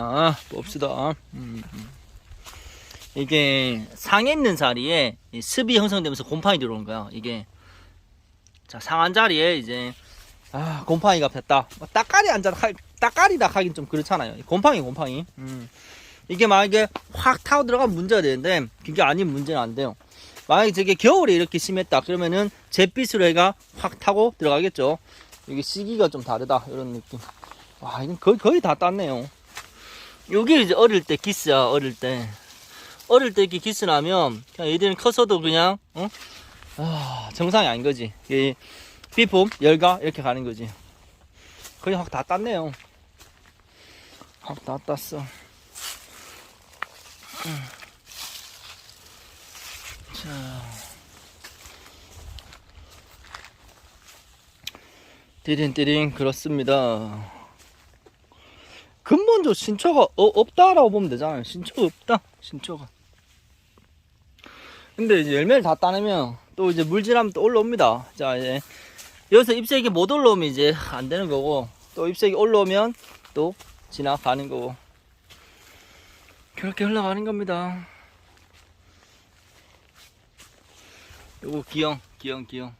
아, 봅시다. 음, 음. 이게 상에 있는 자리에 이 습이 형성되면서 곰팡이 들어오는 거야. 이게 자 상한 자리에 이제 아 곰팡이가 폈다. 뭐 따까리 앉아 따까리다 하긴 좀 그렇잖아요. 곰팡이 곰팡이. 음. 이게 만약에 확 타고 들어가면 문제가 되는데 그게 아닌 문제는 안 돼요. 만약에 저게 겨울에 이렇게 심했다 그러면은 잿빛으로 해가 확 타고 들어가겠죠. 이게 시기가 좀 다르다 이런 느낌. 와 이건 거의 거의 다 땄네요. 요게 이제 어릴 때 기스야 어릴 때. 어릴 때 이렇게 기스 나면 그냥 얘들은 커서도 그냥 어? 아, 정상이 아닌 거지. 이 비품 열가 이렇게 가는 거지. 거의 확 다 땄네요. 확 다 땄어. 음. 자. 띠링띠링 그렇습니다 근본적으로 신초가 어, 없다라고 보면 되잖아요. 신초가 없다. 신초가. 근데 이제 열매를 다 따내면 또 이제 물질하면 또 올라옵니다. 자 이제 여기서 잎색이 못 올라오면 이제 안 되는 거고 또 잎색이 올라오면 또 지나가는 거고 그렇게 흘러가는 겁니다. 요거 기형, 기형, 기형.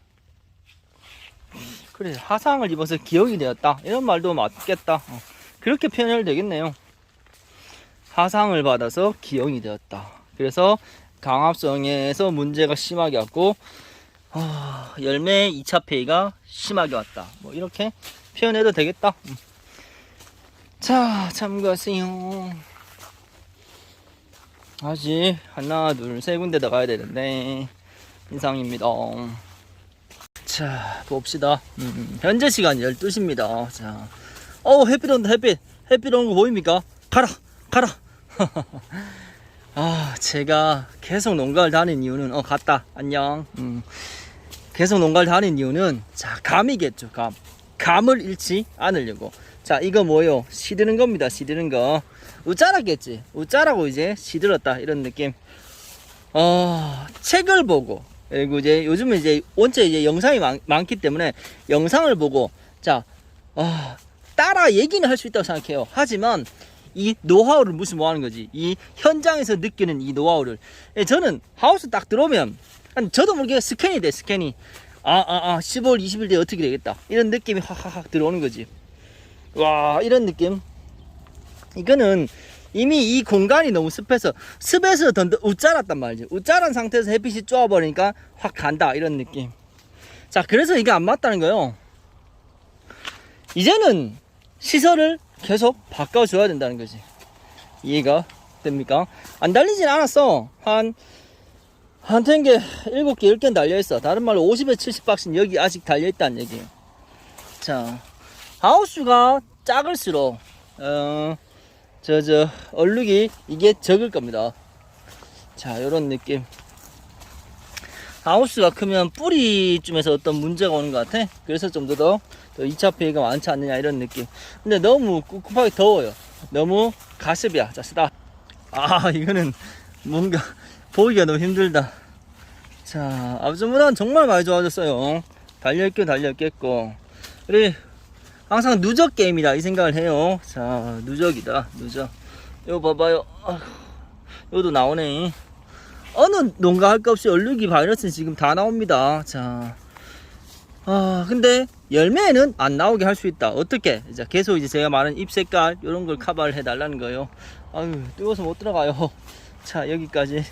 음, 그래 화상을 입어서 기형이 되었다. 이런 말도 맞겠다. 어. 그렇게 표현해도 되겠네요. 하상을 받아서 기형이 되었다. 그래서 강압성에서 문제가 심하게 왔고 어, 열매 2차 폐기가 심하게 왔다. 뭐 이렇게 표현해도 되겠다. 음. 자, 참고하세요. 아직 하나, 둘, 세 군데 더 가야 되는데 이상입니다. 자, 봅시다. 음, 현재 시간 12시입니다. 자, 어 햇빛 온다 햇빛 햇빛 오는 거 보입니까? 가라 가라. 아 제가 계속 농가를 다닌 이유는 어 갔다. 안녕. 음. 계속 농가를 다닌 이유는 자 감이겠죠 감. 감을 잃지 않으려고. 자 이거 뭐요? 시드는 겁니다 시드는 거. 우짜라겠지. 우짜라고 이제 시들었다 이런 느낌. 어 책을 보고. 그리고 이제 요즘은 이제 원체 이제 영상이 많, 많기 때문에 영상을 보고 자 아, 따라 얘기는 할 수 있다고 생각해요. 하지만 이 노하우를 무슨 뭐 하는 거지? 이 현장에서 느끼는 이 노하우를. 예, 저는 하우스 딱 들어오면, 한 저도 모르게 스캔이 돼, 스캔이. 아, 아, 아, 10월 20일 뒤에 어떻게 되겠다. 이런 느낌이 확확확 들어오는 거지. 와, 이런 느낌. 이거는 이미 이 공간이 너무 습해서, 습해서 던져, 우짜랐단 말이지. 우짜란 상태에서 햇빛이 쬐어버리니까 확 간다. 이런 느낌. 자, 그래서 이게 안 맞다는 거예요. 이제는 시설을 계속 바꿔줘야 된다는 거지. 이해가 됩니까? 안 달리진 않았어. 한, 한 탱게 7개, 10개는 달려있어. 다른 말로 50에 70박스는 여기 아직 달려있다는 얘기예요. 자, 하우스가 작을수록, 어, 저, 저, 얼룩이 이게 적을 겁니다. 자, 요런 느낌. 하우스가 크면 뿌리쯤에서 어떤 문제가 오는 것 같아. 그래서 좀 더 더, 더 2차 피해가 많지 않느냐 이런 느낌. 근데 너무 꿉꿉하게 더워요. 너무 가습이야. 자, 쓰다. 아, 이거는 뭔가 보기가 너무 힘들다. 자, 앞전보다는 정말 많이 좋아졌어요. 달려있고 달려있겠고. 우리 항상 누적 게임이다 이 생각을 해요. 자, 누적이다. 누적. 이거 봐봐요. 아휴, 이것도 나오네. 어느 농가 할 것 없이 얼룩이 바이러스는 지금 다 나옵니다. 자, 아 근데 열매는 안 나오게 할 수 있다. 어떻게? 이제 계속 이제 제가 말한 잎 색깔 이런 걸 커버를 해 달라는 거예요. 아유 뜨거워서 못 들어가요. 자 여기까지.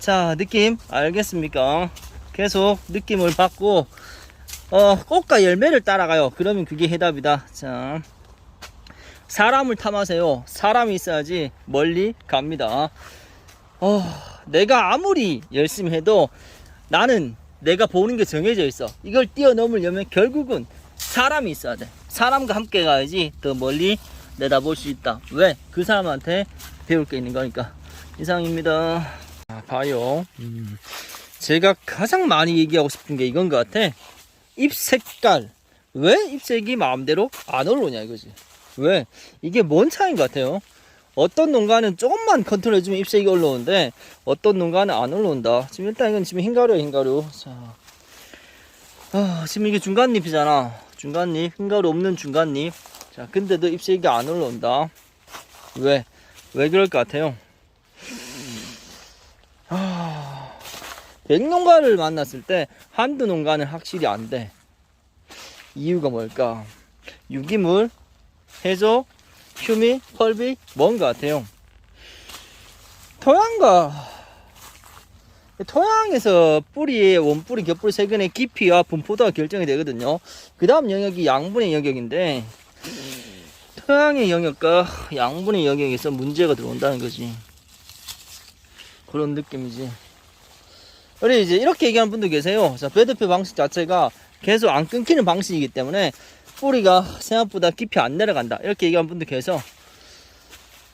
자 느낌 알겠습니까? 계속 느낌을 받고 어 꽃과 열매를 따라가요. 그러면 그게 해답이다. 자 사람을 탐하세요. 사람이 있어야지 멀리 갑니다. 어. 내가 아무리 열심히 해도 나는 내가 보는 게 정해져 있어. 이걸 뛰어넘으려면 결국은 사람이 있어야 돼. 사람과 함께 가야지 더 멀리 내다볼 수 있다. 왜? 그 사람한테 배울 게 있는 거니까. 이상입니다. 아, 봐요. 음, 제가 가장 많이 얘기하고 싶은 게 이건 것 같아. 잎 색깔. 왜 잎색이 마음대로 안 올라오냐 이거지. 왜? 이게 뭔 차이인 것 같아요. 어떤 농가는 조금만 컨트롤 해주면 잎색이 올라오는데 어떤 농가는 안 올라온다. 지금 일단 이건 지금 흰가루야 흰가루. 자, 아, 지금 이게 중간잎이잖아. 중간잎 흰가루 없는 중간잎. 자, 근데도 잎색이 안 올라온다. 왜? 왜 그럴 것 같아요? 아, 백농가를 만났을 때 한두 농가는 확실히 안 돼. 이유가 뭘까? 유기물, 해조, 휴미, 펄비, 뭔것 같아요? 토양과 토양에서 뿌리의 원뿌리, 겹뿌리 세근의 깊이와 분포도가 결정이 되거든요. 그 다음 영역이 양분의 영역인데 토양의 영역과 양분의 영역에서 문제가 들어온다는 거지. 그런 느낌이지. 우리 이제 이렇게 얘기하는 분도 계세요. 자, 배드표 방식 자체가 계속 안 끊기는 방식이기 때문에 뿌리가 생각보다 깊이 안 내려간다. 이렇게 얘기하는 분도 계셔.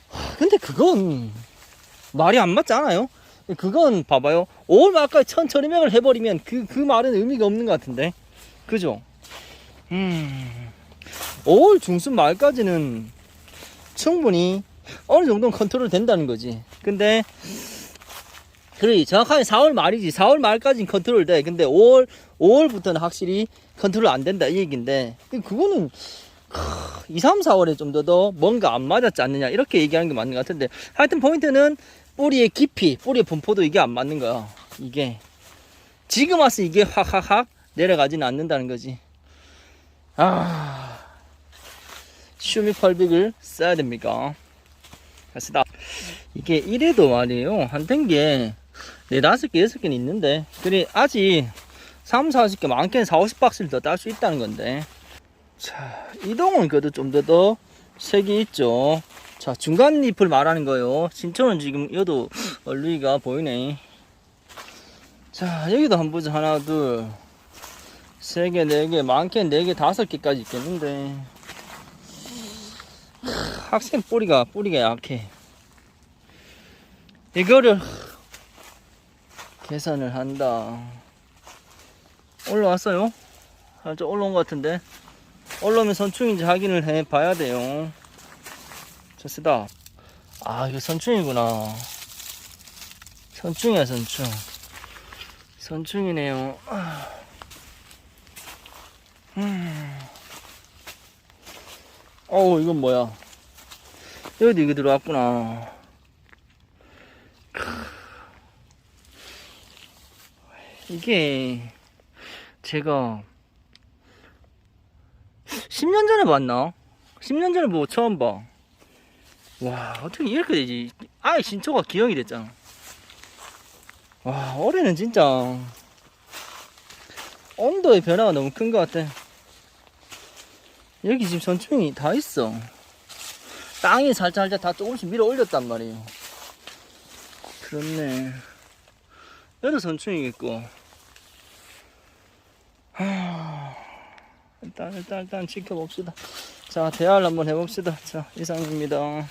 하, 근데 그건 말이 안 맞지 않아요? 그건 봐봐요. 5월 말까지 천천히 맥을 해버리면 그, 그 말은 의미가 없는 것 같은데. 그죠? 음. 5월 중순 말까지는 충분히 어느 정도는 컨트롤 된다는 거지. 근데, 그래, 정확하게 4월 말이지. 4월 말까지는 컨트롤 돼. 근데 5월, 5월부터는 확실히 컨트롤 안 된다. 이 얘기인데. 그거는, 2, 3, 4월에 좀 더 더 뭔가 안 맞았지 않느냐. 이렇게 얘기하는 게 맞는 것 같은데. 하여튼 포인트는 뿌리의 깊이, 뿌리의 분포도 이게 안 맞는 거야. 이게. 지금 와서 이게 확확확 내려가지는 않는다는 거지. 아. 슈미 펄빅을 써야 됩니까? 갑시다. 이게 이래도 말이에요. 한 탱기에 네 다섯 개, 여섯 개는 있는데. 그래, 아직 3, 40개, 많게는 4, 50박스를 더 딸 수 있다는 건데. 자, 이동은 그래도 좀 더 더 색이 있죠. 자, 중간 잎을 말하는 거예요. 신초는 지금 여도 얼루이가 보이네. 자, 여기도 한번 보자. 하나, 둘, 세 개, 네 개, 많게는 네 개, 다섯 개까지 있겠는데. 크, 학생 뿌리가, 뿌리가 약해. 이거를 계산을 한다. 올라왔어요? 살짝 올라온 것 같은데. 올라오면 선충인지 확인을 해 봐야 돼요. 좋습니다. 아, 이거 선충이구나. 선충이야, 선충. 선충이네요. 아. 음. 어우, 이건 뭐야. 여기도 이거 들어왔구나. 이게, 제가, 10년 전에 봤나? 10년 전에 보고 처음 봐. 와, 어떻게 이렇게 되지? 아예 신초가 기억이 됐잖아. 와, 올해는 진짜 온도의 변화가 너무 큰 것 같아. 여기 지금 선충이 다 있어. 땅이 살짝 살짝 다 조금씩 밀어 올렸단 말이에요. 그렇네. 얘도 선충이겠고. 하... 일단 일단 일단 지켜봅시다. 자 대화를 한번 해봅시다. 자 이상입니다.